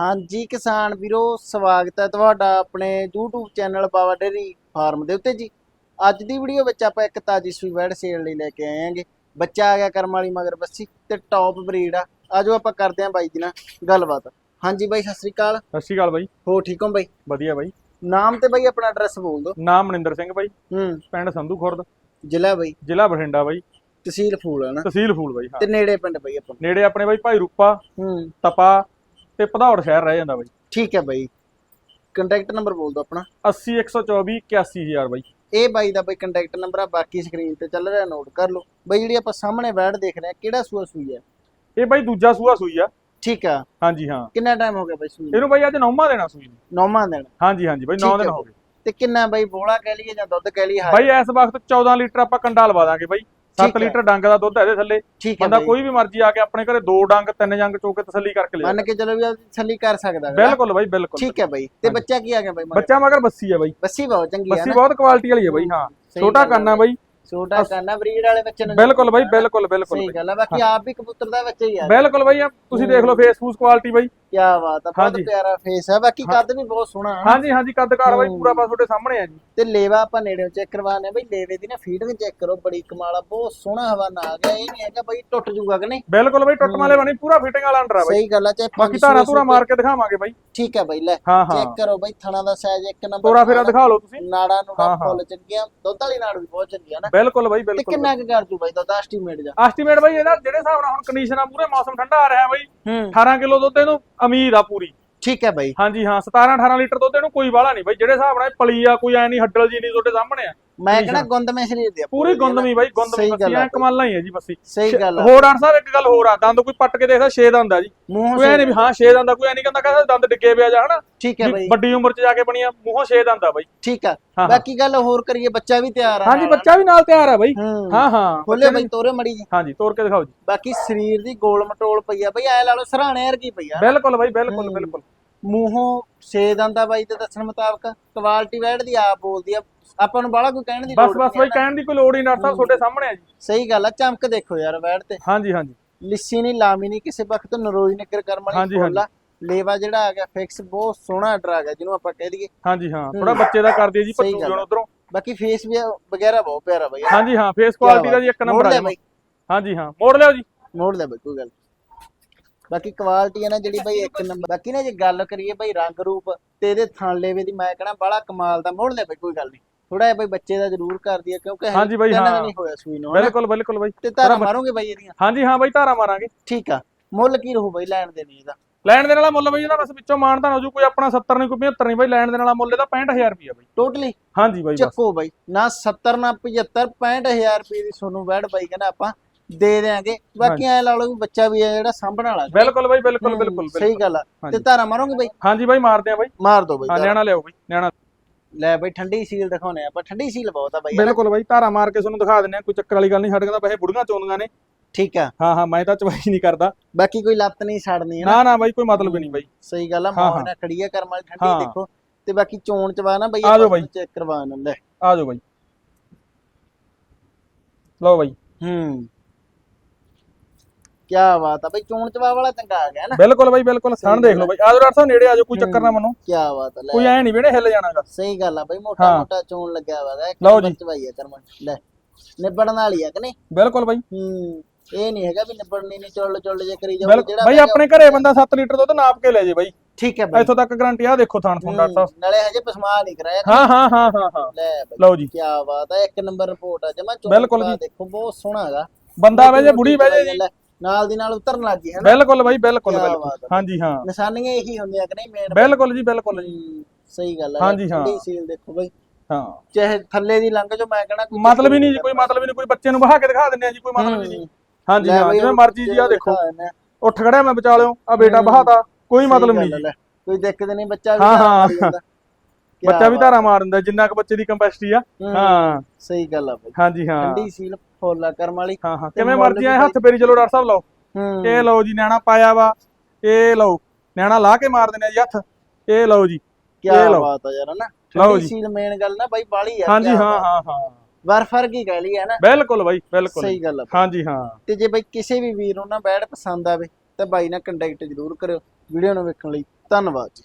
ਹਾਂਜੀ ਕਿਸਾਨ ਵੀਰੋ ਸਵਾਗਤ ਹੈ ਤੁਹਾਡਾ ਆਪਣੇ YouTube channel Bawa dairy farm ਦੇ ਉੱਤੇ ਜੀ। ਅੱਜ ਦੀ ਵੀਡੀਓ ਵਿੱਚ ਆਪਾਂ ਇੱਕ ਤਾਜੀ ਸੂਈ ਵੈੜ ਸੇਲ ਲਈ ਲੈ ਕੇ ਆਏ ਆਂਗੇ ਬੱਚਾ ਆ ਗਿਆ ਕਰਮ ਵਾਲੀ ਮਗਰ ਬੱਸੀ ਤੇ ਟੌਪ ਬਰੀਡ ਆ। ਆਜੋ ਆਪਾਂ ਕਰਦੇ ਆਂ ਬਾਈ ਜੀ ਨਾਲ ਗੱਲਬਾਤ। ਹਾਂਜੀ ਬਾਈ ਸਤਿ ਸ੍ਰੀ ਅਕਾਲ। ਸਤਿ ਸ਼੍ਰੀ ਅਕਾਲ ਬਾਈ। ਹੋ ਠੀਕ ਹੋ ਬਾਈ? ਵਧੀਆ ਬਾਈ। ਨਾਮ ਤੇ ਬਾਈ ਆਪਣਾ ਐਡਰੈਸ ਬੋਲ ਦਿਓ। ਨਾਮ ਮਨਿੰਦਰ ਸਿੰਘ ਬਾਈ। ਹੂੰ। ਪਿੰਡ ਸੰਧੂ ਖੁਰਦ। ਜ਼ਿਲ੍ਹਾ ਬਾਈ? ਜ਼ਿਲ੍ਹਾ ਬਠਿੰਡਾ ਬਾਈ। ਤਹਿਸੀਲ ਫੂਲ ਹੈ ਨਾ। ਤਹਿਸੀਲ ਫੂਲ ਬਾਈ ਹਾਂ। ਤੇ ਨੇੜੇ ਪਿੰਡ ਬਾਈ ਆਪਾਂ? ਨੇੜੇ ਆਪਣੇ ਬਾਈ ਭਾਈ ਰੂਪਾ ਹੂੰ। ਤਪਾ ਤੇ ਭਦੌੜ ਸ਼ਹਿਰ ਰਹਿ ਜਾਂਦਾ ਬਾਈ। ਠੀਕ ਹੈ ਬਾਈ। ਕੰਟੈਕਟ ਨੰਬਰ ਬੋਲ ਦਿਓ ਆਪਣਾ। 80 124 81000 ਬਾਈ। ਇਹ ਬਾਈ ਦਾ ਬਾਈ ਕੰਟੈਕਟ ਨੰਬਰ ਆ ਬਾਕੀ ਸਕਰੀਨ ਤੇ ਚੱਲ ਰਿਹਾ ਨੋਟ ਕਰ ਲਓ। ਬਾਈ ਜਿਹੜੀ ਆਪਾਂ ਸਾਹਮਣੇ ਵੈੜ ਦੇਖ ਰਹੇ ਆ ਕਿਹੜਾ ਸੂਆ ਸੂਈ ਹੈ ਇਹ ਬਾਈ ਦੂਜਾ ਸੂਆ ਸੂਈ ਆ। ਠੀਕ ਆ। ਹਾਂਜੀ ਹਾਂ। ਕਿੰਨਾ ਟਾਈਮ ਹੋ ਗਿਆ ਬਾਈ ਸੂਈ? ਇਹਨੂੰ ਬਾਈ ਅੱਜ ਨੌਵਾਂ ਦੇਣਾ ਸੂਈ ਨੂੰ। ਨੌਵਾਂ ਦਿਨ ਹਾਂਜੀ ਹਾਂਜੀ ਬਾਈ 9 ਠੀਕ ਦਿਨ ਹੈ ਹੋ ਗਏ। ਤੇ ਕਿੰਨਾ ਬਾਈ ਬੋਲਾ ਕਹਿ ਲਈਏ ਜਾਂ ਦੁੱਧ ਕਹਿ ਲਈਏ? ਬਾਈ ਇਸ ਵਕਤ 14 ਲੀਟਰ ਆਪਾਂ ਕੰਡਾ ਲਵਾ ਦਾਂਗੇ ਬਾਈ। 7 ਠੀਕ ਹੈ। ਲੀਟਰ ਡੰਗ ਦਾ ਦੁੱਧ ਹੈ ਇਹਦੇ ਥੱਲੇ। ਠੀਕ ਹੈ ਬੰਦਾ ਕੋਈ ਵੀ ਮਰਜ਼ੀ ਆ ਕੇ ਆਪਣੇ ਘਰੇ ਦੋ ਡੰਗ ਤਿੰਨ ਡੰਗ ਚੋ ਕੇ ਤਸੱਲੀ ਕਰਕੇ ਲੈ ਮੰਨ ਕੇ ਚਲੋ ਵੀ ਛੱਲੀ ਕਰ ਸਕਦਾ। ਬਿਲਕੁਲ ਬਾਈ ਬਿਲਕੁਲ। ਠੀਕ ਹੈ ਬਾਈ। ਤੇ। ਬੱਚਾ ਕੀ ਆ ਗਿਆ ਬਾਈ? ਬੱਚਾ ਮਗਰ ਬੱਸੀ ਆ ਬਾਈ। ਬੱਸੀ ਬਹੁਤ ਚੰਗੀ ਹੈ ਬੱਸੀ ਬਹੁਤ ਕੁਆਲਿਟੀ ਵਾਲੀ ਹੈ ਬਾਈ ਹਾਂ। ਛੋਟਾ ਹੈ ਕੰਨਾ ਬਾਈ। ਛੋਟਾ ਕਰਨਾ ਬਰੀਡ ਵਾਲੇ ਬੱਚੇ ਨੂੰ ਬਿਲਕੁਲ ਬਾਈ ਬਿਲਕੁਲ ਬਿਲਕੁਲ ਸਹੀ। ਗੱਲ ਆ ਬਾਕੀ ਆਪ ਵੀ ਕਬੂਤਰ ਦਾ ਬੱਚਾ ਹੀ ਆ। ਬਿਲਕੁਲ ਬਾਈ ਤੁਸੀਂ ਦੇਖ ਲਓ ਫੇਸ ਫੂਸ ਕੁਆਲਿਟੀ ਬਾਈ। ਕੀ ਬਾਤ ਆ ਬਹੁਤ ਹਾਂਜੀ। ਪਿਆਰਾ ਫੇਸ ਹੈ ਬਾਕੀ ਕੱਦ ਵੀ ਬਹੁਤ ਸੋਹਣਾ ਹੈ ਹਾਂਜੀ ਹਾਂਜੀ ਕੱਦਕਾਰ ਬਾਈ ਹੂੰ। ਪੂਰਾ ਬਸ ਤੁਹਾਡੇ ਸਾਹਮਣੇ ਆ ਜੀ। ਤੇ ਲੇਵਾ ਆਪਾਂ ਨੇੜੇ ਚੈੱਕ ਕਰਵਾਣੇ ਆ ਬਈ ਲੇਵੇ ਦੀ ਨਾ ਫੀਡਿੰਗ ਚੈੱਕ ਕਰੋ ਬੜੀ ਕਮਾਲ ਆ ਬਹੁਤ ਸੋਹਣਾ ਹਵਾਨਾ ਆ। ਗਿਆ ਇਹ ਨਹੀਂ ਹੈਗਾ ਬਈ ਟੁੱਟ ਜੂਗਾ ਕਿ ਨਹੀਂ? ਬਿਲਕੁਲ ਬਾਈ ਟੁੱਟ ਮਾਲੇ ਬਣੀ ਪੂਰਾ ਫਿਟਿੰਗ ਵਾਲਾ ਅੰਡਰ ਆ ਬਾਈ। ਸਹੀ ਗੱਲ ਆ ਚਾਹੇ ਬਾਕੀ ਪੰਜ ਧਾਰਾ ਸੌ ਧੂਰਾ ਮਾਰ ਕੇ ਦਿਖਾਵਾਂਗੇ ਬਾਈ। ਠੀਕ ਹੈ ਬਈ ਲੈ ਹਾਂ ਹਾਂ। ਚੈੱਕ ਕਰੋ ਬਈ ਥਣਾ ਦਾ ਸਾਈਜ਼ ਇੱਕ ਨੰਬਰ ਤੋਰਾ ਫੇਰਾ ਦਿਖਾ ਲਓ ਤੁਸੀਂ। ਨਾੜਾ ਨੂੜਾ ਹਾਂ, ਹਾਂ। ਫੁੱਲ ਚੰਗੀਆਂ ਦੁੱਧ ਵਾਲੀ ਨਾੜ ਵੀ ਬਹੁਤ ਚੰਗੀ ਆ ਨਾ। ਬਿਲਕੁਲ ਬਾਈ ਤੇ ਬਿਲਕੁਲ ਕਿੰਨਾ ਕੁ ਕਰ ਜੂ ਬਾਈ ਦੁੱਧ ਐਸਟੀਮੇਟ ਜਾ। ਐਸਟੀਮੇਟ ਬਾਈ ਇਹਦਾ ਜਿਹੜੇ ਹਿਸਾਬ ਨਾਲ ਹੁਣ ਕੰਡੀਸ਼ਨ ਆ ਪੂਰੇ ਮੌਸਮ ਠੰਡਾ ਆ ਰਿਹਾ ਬਾਈ। ਹੂੰ। 18 ਕਿਲੋ ਦੁੱਧ ਇਹਨੂੰ ਉਮੀਦ ਆ ਪੂਰੀ। ਠੀਕ ਹੈ ਬਾਈ। ਹਾਂਜੀ ਹਾਂ 17 18 ਲੀਟਰ ਦੁੱਧ ਇਹਨੂੰ ਕੋਈ ਵਾਲਾ ਨਹੀਂ ਬਾਈ ਜਿਹੜੇ ਹਿਸਾਬ ਨਾਲ ਇਹ ਪਲੀ ਆ ਕੋਈ ਐ ਨਹੀਂ ਹੱਡਲ ਜੀ ਨਹੀਂ ਤੁਹਾਡੇ ਸਾਹਮਣੇ ਆ। ਮੈਂ ਕਹਿੰਦਾ ਆ। ਗੁੰਦਮੇ ਸਰੀਰ ਦੀ ਪੂਰੀ ਗੁੰਦਮੀ ਬਾਈ ਗੁੰਦਮੀ ਸਹੀ ਬੱਸੀ ਐ ਕਮਾਲਾਂ ਹੀ ਆ ਜੀ ਬੱਸੀ ਸਹੀ ਗੱਲ ਆ। ਹੋਰ ਡਾਕਟਰ ਸਾਹਿਬ ਇੱਕ ਗੱਲ ਹੋਰ ਆ ਦੰਦ ਕੋਈ ਪੱਟ ਕੇ ਦੇਖਦਾ 6 ਦੰਦ ਆ ਜੀ। ਕੋਈ ਐ ਨਹੀਂ ਵੀ ਹਾਂ 6 ਦੰਦ ਆ ਕੋਈ ਐ ਨਹੀਂ ਕਹਿੰਦਾ ਕਹਿੰਦਾ ਦੰਦ ਡਿੱਗੇ ਪਿਆ ਜਾ ਹਨਾ। ਠੀਕ ਹੈ ਬਾਈ। ਵੱਡੀ ਉਮਰ ਚ ਜਾ ਕੇ ਬਣੀਆਂ ਮੂੰਹੋਂ 6 ਦੰਦ ਆ ਬਾਈ। ਠੀਕ ਆ। ਹਾਂ। ਬਾਕੀ ਗੱਲ ਹੋਰ ਕਰੀਏ ਬੱਚਾ ਵੀ ਤਿਆਰ ਆ ਹਾਂਜੀ ਬੱਚਾ ਵੀ ਨਾਲ ਤਿਆਰ ਆ ਬਾਈ। ਹੂੰ। ਹਾਂ ਹਾਂ। ਖੋਲੇ ਬਾਈ ਤੋਰੇ ਮੜੀ ਜੀ ਹਾਂਜੀ ਤੋੜ ਕੇ ਦਿਖਾਓ ਜੀ। ਬਾਕੀ ਸਰੀਰ ਦੀ ਗੋਲ ਮਟੋਲ ਪਈ ਆ ਬਈ ਐ ਲਾ ਲਓ ਸਰਾਣੇ ਵਰਗੀ ਪਈ ਆ। ਬਿਲਕੁਲ ਬਾਈ ਬਿਲਕੁਲ ਹੂੰ। ਬਿਲਕੁਲ। ਮੂੰਹੋਂ ਛੇ ਦੰਦਾ ਬਾਈ ਦੇ ਦੱਸਣ ਮੁਤਾਬਕ ਕੁਆਲਿਟੀ ਵੈੜ ਦੀ ਆਪ ਬੋਲਦੀ ਆ। ਆਪਾਂ ਨੂੰ ਬਾਹਲਾ ਕੋਈ ਕਹਿਣ ਦੀ ਬਸ ਬਸ ਬਾਈ। ਕਹਿਣ ਦੀ ਕੋਈ ਲੋੜ ਹੀ ਨਹੀਂ ਡਾਕਟਰ ਸਾਹਿਬ ਤੁਹਾਡੇ ਸਾਹਮਣੇ ਆ ਜੀ। ਸਹੀ ਗੱਲ ਆ ਚਮਕ ਦੇਖੋ ਯਾਰ ਵੈੜ ਤੇ। ਹਾਂਜੀ ਹਾਂਜੀ। ਲਿੱਸੀ ਨਹੀਂ ਲਾਮੀ ਨਹੀਂ ਕਿਸੇ ਵਕਤ ਨਰੋਈ ਨਿਕਰ ਕਰਮ ਵਾਲੀ ਆ। ਲੇਵਾ ਜਿਹੜਾ ਆ ਗਿਆ ਫਿਕਸ ਬਹੁਤ ਸੋਹਣਾ ਡਰ ਆ ਗਿਆ ਜਿਹਨੂੰ ਆਪਾਂ ਕਹਿ ਦਈਏ। ਹਾਂਜੀ ਹਾਂ ਹੂੰ। ਥੋੜਾ ਬੱਚੇ ਦਾ ਕਰ ਦਿਓ ਜੀ ਗੱਲ ਜਣ। ਉਧਰੋਂ ਬਾਕੀ ਫੇਸ ਵੀ ਵਗੈਰਾ ਬਹੁਤ ਪਿਆਰਾ ਬਈ। ਹਾਂਜੀ ਹਾਂ ਫੇਸ ਕੁਆਲਿਟੀ ਦਾ ਜੀ ਇੱਕ ਨੰਬਰ ਆ ਹਾਂਜੀ ਹਾਂ ਮੋੜ ਲਿਓ ਜੀ। ਮੋੜ ਲੈ ਬਈ ਕੋਈ ਗੱਲ ਬਾਕੀ ਕੁਆਲਿਟੀ ਹੈ ਨਾ ਜਿਹੜੀ ਬਈ ਇੱਕ ਨੰਬਰ ਬਾਕੀ ਨਾ ਜੇ ਗੱਲ ਕਰੀਏ ਬਈ ਰੰਗ ਰੂਪ ਤੇ ਇਹਦੇ ਥਣ ਲੇਵੇ ਦੀ ਮੈਂ ਕਹਣਾ ਬੜਾ ਕਮਾਲ ਦਾ ਮੋੜ ਲੈ ਬਈ ਕੋਈ ਗੱਲ ਨਹੀਂ। ਥੋੜਾ ਜਿਹਾ ਬਈ ਬੱਚੇ ਦਾ ਜ਼ਰੂਰ ਕਰਦੀ ਹੈ ਕਿਉਂਕਿ ਹਜੇ ਬਾਈ, ਹਾਂ। ਨਹੀਂ ਹੋਇਆ ਸੂਈ ਨੂੰ? ਬਿਲਕੁਲ ਬਿਲਕੁਲ ਬਾਈ। ਤੇ ਤਾਰਾ ਥੋੜ੍ਹਾ ਮਾਰੋਗੇ ਬਈ ਇਹਦੀਆਂ? ਹਾਂਜੀ ਹਾਂ ਬਾਈ ਧਾਰਾ ਮਾਰਾਂਗੇ। ਠੀਕ ਆ ਮੁੱਲ ਕੀ ਰਹੂ ਬਈ ਲੈਣ ਦੇ ਨਹੀਂ ਇਹਦਾ? ਲੈਣ ਦੇਣ ਵਾਲਾ ਮੁੱਲ ਬਾਈ ਇਹਦਾ ਬਸ ਵਿੱਚੋਂ ਮਾਨਤਾ ਹੋ ਜੂ ਕੋਈ ਆਪਣਾ 70 ਨਹੀਂ ਕੋਈ 75 ਨਹੀਂ ਬਾਈ ਲੈਣ ਦੇਣ ਵਾਲਾ ਮੁੱਲ ਇਹਦਾ 65000 ਰੁਪਇਆ ਬਾਈ। ਟੋਟਲੀ ਹਾਂਜੀ ਬਾਈ ਬਸ। ਚੱਕੋ ਬਈ ਨਾ 70 ਨਾ 75 65000 ਰੁਪਏ ਦੀ ਤੁਹਾਨੂੰ ਵੈੜ ਬਾਈ ਕਹਿੰਦਾ ਆਪਾਂ। ਦੇ ਦੇਾਂਗੇ ਬਾਕੀ ਐ ਲਾ ਲਓ ਬੱਚਾ ਵੀ ਹੈ ਜਿਹੜਾ ਸਾਂਭਣ ਵਾਲਾ। ਬਿਲਕੁਲ ਬਾਈ ਬਿਲਕੁਲ ਬਿਲਕੁਲ ਸਹੀ ਗੱਲ ਆ। ਤੇ ਧਾਰਾ ਮਾਰੋਗੇ ਬਈ? ਹਾਂਜੀ ਬਾਈ ਮਾਰਦੇ ਆ ਬਾਈ। ਮਾਰ ਦੋ ਬਈ ਹਾਂ। ਨਿਆਣਾ ਲਿਆਓ ਬਾਈ ਨਿਆਣਾ। ਲੈ ਬਈ ਠੰਡੀ ਸੀਲ ਦਿਖਾਉਣੇ ਆਪਾਂ। ਠੰਡੀ ਸੀਲ ਬਹੁਤ ਆ ਬਈ? ਬਿਲਕੁਲ ਬਾਈ ਧਾਰਾ ਮਾਰ ਕੇ ਤੁਹਾਨੂੰ ਦਿਖਾ ਦਿੰਨੇ ਆ। ਕੋਈ ਚੱਕਰ ਵਾਲੀ ਗੱਲ ਨਹੀਂ ਸਾਡੇ ਤਾਂ ਵੈਸੇ ਬੁੜੀਆਂ ਚੋਂਦੀਆਂ ਨੇ। ਠੀਕ ਆ। ਹਾਂ ਹਾਂ ਮੈਂ ਤਾਂ ਚਵਾਈ ਨਹੀਂ ਕਰਦਾ। ਬਾਕੀ ਕੋਈ ਲੱਤ ਨਹੀਂ ਛੱਡਣੀ ਨਾ ਨਾ ਬਾਈ ਕੋਈ ਮਤਲਬ ਨਹੀਂ ਬਾਈ। ਸਹੀ ਗੱਲ ਆ ਨਾਲ ਖੜੀ ਆ ਕਰਮ ਵਾਲੀ ਠੰਡੀ। ਦੇਖੋ। ਤੇ ਬਾਕੀ ਚੋਣ ਚਵਾ ਨਾ ਬਈ ਆ ਜਾਓ ਬਾਈ। ਚੈੱਕ ਕਰਵਾ ਲੈ ਆ ਜਾਓ ਬਾਈ। ਲਓ ਬਾਈ। ਹੂੰ। ਕੀ ਬਾਤ ਆ ਬਈ ਚੋਣ ਚਵਾ ਵਾਲਾ ਚੰਗਾ ਆ ਗਿਆ ਨਾ। ਬਿਲਕੁਲ ਬਾਈ ਬਿਲਕੁਲ ਸਣ ਦੇਖ ਲਓ ਬਾਈ। ਆ ਜਾਓ ਡਾਕਟਰ ਸਾਹਿਬ ਨੇੜੇ ਆ ਜਾਓ ਕੋਈ ਚੱਕਰ ਨਾ ਮੰਨੋ। ਕੀ ਬਾਤ ਆ ਲੈ। ਕੋਈ ਐ ਨਹੀਂ ਵੀੜੇ ਹਿੱਲ ਜਾਣਾਗਾ। ਸਹੀ ਗੱਲ ਆ ਬਈ ਮੋਟਾ ਹਾਂ। ਮੋਟਾ ਚੋਣ ਲੱਗਿਆ ਵਾ ਇੱਕ ਲਓ ਨੰਬਰ ਜੀ। ਚਵਾਈ ਆ ਕਰਮ। ਲੈ ਨਿਬੜਨ ਵਾਲੀ ਆ ਕਿ ਨਹੀਂ? ਬਿਲਕੁਲ ਬਾਈ। ਹੂੰ ਇਹ ਨਹੀਂ ਹੈਗਾ ਵੀ ਨਿਬੜਨੀ ਨਹੀਂ ਚੁੱਲ ਚੁੱਲ ਜੇ ਕਰੀ ਜਾਓ ਬਿਲਕੁਲ। ਬਾਈ ਆਪਣੇ ਘਰੇ ਬੰਦਾ 7 ਲੀਟਰ ਦੁੱਧ ਨਾਪ ਕੇ ਲੈ ਜੇ ਬਾਈ। ਠੀਕ ਹੈ ਬਈ। ਇੱਥੋਂ ਤੱਕ ਗਾਰੰਟੀ ਆ ਦੇਖੋ ਥਾਣ ਥੋਂ ਡਾਕਟਰ ਸਾਹਿਬ। ਨਾਲੇ ਹਜੇ ਪਸਮਾ ਨਹੀਂ ਕਰਾਇਆ। ਹਾਂ ਹਾਂ ਹਾਂ ਹਾਂ ਹਾਂ। ਲੈ ਬਈ ਲਓ ਜੀ। ਕੀ ਬਾਤ ਆ ਇੱਕ ਨੰਬਰ ਰਿਪੋਰਟ ਆ ਜਮਾ ਚੋਣ ਬਿਲਕੁਲ ਚਵਾ ਜੀ। ਦੇਖੋ ਬਹੁਤ ਸੋਹਣਾ ਹੈਗਾ। ਬੰਦਾ ਵੇ ਜੇ ਬੁੜੀ ਵੇ ਜੇ ਜੀ। ਲੈ, ਨਾਲ ਦੀ ਨਾਲ ਉਤਰਨ ਲੱਗ ਗਈ ਹੈ ਨਾ? ਬਿਲਕੁਲ ਬਾਈ ਬਿਲਕੁਲ ਕਿਆ ਬਿਲਕੁਲ। ਬਾਤ। ਹਾਂਜੀ ਹਾਂ। ਨਿਸ਼ਾਨੀਆਂ ਇਹੀ ਹੁੰਦੀਆਂ ਕਿ ਨਹੀਂ ਮੇਨ ਬਿਲਕੁਲ ਜੀ ਬਿਲਕੁਲ ਜੀ। ਸਹੀ ਗੱਲ ਹੈ। ਹਾਂਜੀ, ਹਾਂ। ਸੀਲ ਦੇਖੋ ਬਈ। ਹਾਂ। ਚਾਹੇ ਥੱਲੇ ਦੀ ਲੰਘ ਜੋ ਮੈਂ ਕਹਣਾ ਮਤਲਬ ਹੀ ਨਹੀਂ ਜੀ ਕੋਈ ਮਤਲਬ ਹੀ ਨਹੀਂ ਕੋਈ ਬੱਚੇ ਨੂੰ ਬਹਾ ਕੇ ਦਿਖਾ ਦਿੰਨੇ ਆ ਜੀ ਕੋਈ ਮਤਲਬ ਹੀ ਨਹੀਂ। ਹਾਂਜੀ ਹਾਂ ਜਿਵੇਂ ਮਰਜ਼ੀ ਜੀ ਆ ਦੇਖੋ। ਉੱਠ ਖੜਿਆ ਮੈਂ ਵਿਚਾਲਿਓ ਆ ਬੇਟਾ। ਬਹਾਤਾ ਕੋਈ ਮਤਲਬ ਨਹੀਂ ਜੀ। ਕੋਈ ਦਿੱਕਤ ਨਹੀਂ ਬੱਚਾ ਵੀ ਹਾਂ, ਹਾਂ। ਜਾਂਦਾ। ਬੱਚਾ ਵੀ ਧਾਰਾ ਮਾਰ ਦਿੰਦਾ ਜਿੰਨਾ ਕੁ ਬੱਚੇ ਦੀ ਕੰਪੈਸਿਟੀ ਆ। ਹੂੰ, ਸਹੀ ਗੱਲ ਆ ਬਈ। ਹਾਂਜੀ ਹਾਂ। ਠੰਡੀ ਸੀਲ ਫੋਲਾ ਕਰਮ ਵਾਲੀ। ਹਾਂ ਹਾਂ। ਕਿਵੇਂ ਮਰਜ਼ੀ ਬਾਈ- ਹੱਥ ਫੇਰੀ ਚਲੋ ਡਾਕਟਰ ਸਾਹਿਬ ਲਓ। ਇਹ ਲਓ ਜੀ ਨਿਆਣਾ ਪਾਇਆ ਵਾ ਇਹ ਲਓ। ਨਿਆਣਾ ਲਾ ਕੇ ਮਾਰ ਦਿੰਦੇ ਆ ਜੀ ਹੱਥ। ਇਹ ਲਓ ਜੀ ਕੀ। ਬਾਤ ਆ ਯਾਰ ਨਾ ਲਓ ਠੰਡੀ। ਸੀਲ ਮੇਨ ਗੱਲ ਨਾ ਬਾਈ ਬਾਲੀ ਆ ਹਾਂਜੀ ਹਾਂ। ਹਾਂ ਹਾਂ। ਬਰਫਰ ਕੀ ਕਹਿ ਲਈ ਹੈ ਨਾ ਬਿਲਕੁਲ ਬਾਈ ਬਿਲਕੁਲ। ਸਹੀ ਗੱਲ ਆ ਹਾਂਜੀ ਹਾਂ। ਤੇ ਜੇ ਬਈ ਕਿਸੇ ਵੀ ਵੀਰ ਨੂੰ ਨਾ ਬੈਡ ਪਸੰਦ ਆਵੇ ਤਾਂ ਬਾਈ ਨਾਲ ਕੰਟੈਕਟ ਜ਼ਰੂਰ ਕਰਿਓ। ਵੀਡੀਓ ਨੂੰ ਵੇਖਣ ਲਈ ਧੰਨਵਾਦ ਜੀ।